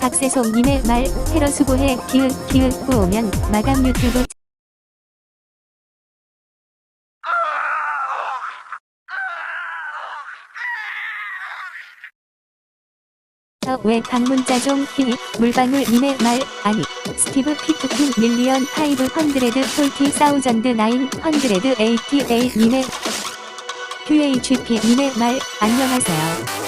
박세송님의 말 테러 수고해 기윽 기윽 보오면 마감 유튜브 어, 왜 방문자종 히 물방울 님의 말 아니 스티브 피프틴 밀리언 파이브 헌드레드 폴티 사우전드 나인 헌드레드 에이티 에이 님의 QHP님의 말 안녕하세요.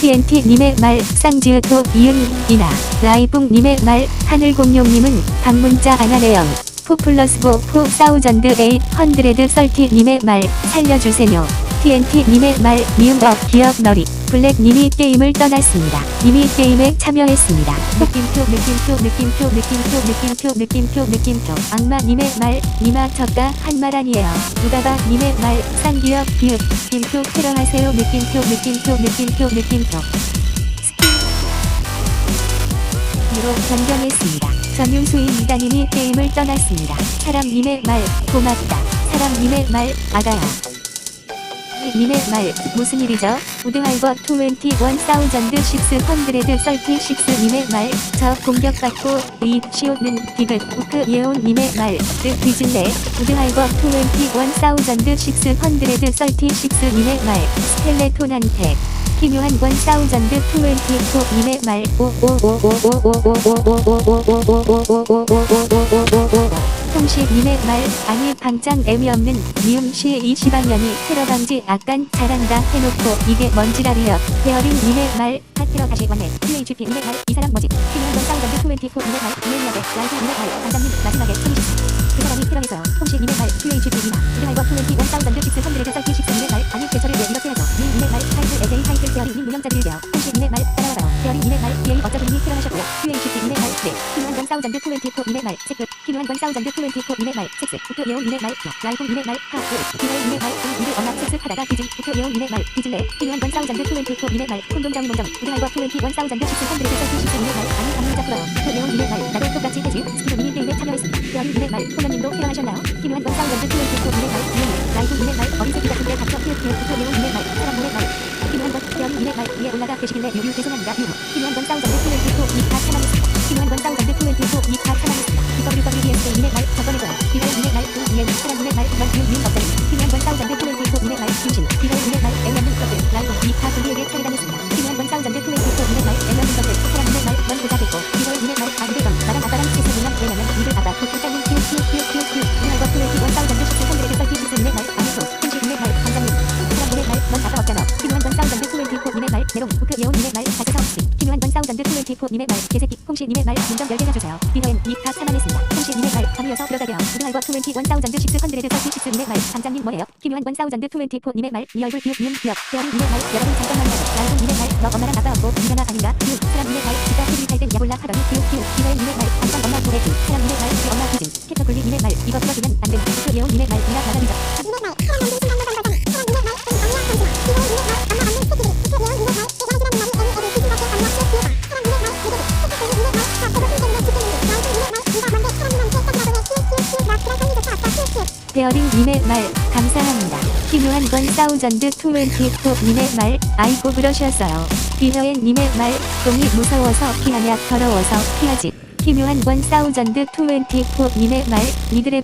TNT님의 말 쌍지읒도 이응 이나 라이붕님의 말 하늘공룡님은 방문자 아나레영 포플러스 보 포 사우전드 에이 헌드레드 썰티님의 말 살려주세요. TNT님의 말 미음업 기억 너리 블랙 님이 게임을 떠났습니다. 이미 게임에 참여했습니다. 느낌표 느낌표 느낌표 느낌표 느낌표 느낌표 느낌표 악마 님의 말 니마 쳤다 한 말 아니에요. 누가바님의 말 쌍기역 비읍 느낌표 테러하세요 느낌표 느낌표 느낌표 느낌표 로 변경했습니다. 전윤수인 이다님이 게임을 떠났습니다. 사람님의 말 고맙다. 사람님의 말 아가야. 님의 말 무슨 일이죠? 우드하이버 21 사우전드 600 36 님의 말 저 공격받고 이 시오는 디귿 우크 예온 님의 말르 뒤질래 우드하이버 21 사우전드 600 36 님의 말 스텔레톤한테 기묘한 권 사우전드 24 님의 말 홍시님의 말 아니 방장 애미 없는 미음시 이 시방년이 테러 방지 악간 잘한다 해놓고 이게 뭔지라리요 베어링님의 말 하트러 다시 왔네 QHP님의 말이 사람 뭐지 건 사우전드 24님의 말 이해해야돼 라이브님의 말 반장님 마지막에 30그 사람이 테러해서요 홍시님의 말 QHP이나 우리하이버 21 사우전드 6 선드레드 썰 말 따라와봐요 베어링님의 말 비에이 어쩌분이 테러하셨고요 QHP님의 말 네. 필요한 건 사우전드 24님의 말 체크 필요한 건 사우전드 24님의 말 섹스 우트 예온님의 말 라이브 님의 말 하우 디레이님의 말 우리 엄마 섹스 하다가 뒤진 우트 예온님의 말 뒤질래 필요한 건 사우전드 24님의 말 콘돔 정리 mon정 우리하이버 21 사우전드 6 선드레드 썰기 10님의 말 아니 방문자 풀어요 우트 예온님의 말 나도 똑같이 해지 스티브님이 게임에 참여했습니다 베어링님의 말 호나님도 테러하셨나요 필요한 건 사우전드 24님의 말 이해해 라이브 님의 말 어린 새끼 같은데 닥쳐 피읍 우트 예온 말 올라가 계시길래 유유 죄송합니다. 유유 필요한 건 사우전드 24 이카 참여했습니다. 필요한 건 사우전드 24 이카 참여했습니다. WWDS님의 말 저번에도요 비라님의 말 우이엔 사람님의 말넌 유유 없다니 필요한 건 사우전드 24님의 말 중심 비라님의 말 애매는 것들 라이브 이카 분리에게 처리당했습니 사우전드 24님의 말 개새끼 홍시님의 말 문정 10개나 주세요. 비허엔 이카 참여했습니다. 홍시님의 말 밤이어서 들어가게요 우드하이버 21 사우전드 10 선들에게 썰기 시스님의 말 반장님 뭐해요? 필요한 건 사우전드 24님의 말 이 얼굴 비읍 미음 기억 베어링님의 말 여러분 잠깐만요. 라이브님의 말 너 엄마랑 아빠 없고 인간아 아닌가? 기우 사람님의 말 기타 TV 탈땐 야골라 하더니 기우 기우 비허엔님의 말 반장 엄마 도래기. 사람님의 말 우리 엄마 기증. 캐터 굴리님의 말 이거 풀어주면 안 된다 우크 예온님의 말 이나 나가리죠 베어링님의 말 감사합니다. 필요한 건 사우전드 24님의 말 아이고 그러셨어요. 비허엔님의 말 똥이 무서워서 피하냐 더러워서 피하지. 필요한 건 사우전드 24님의 말 니들의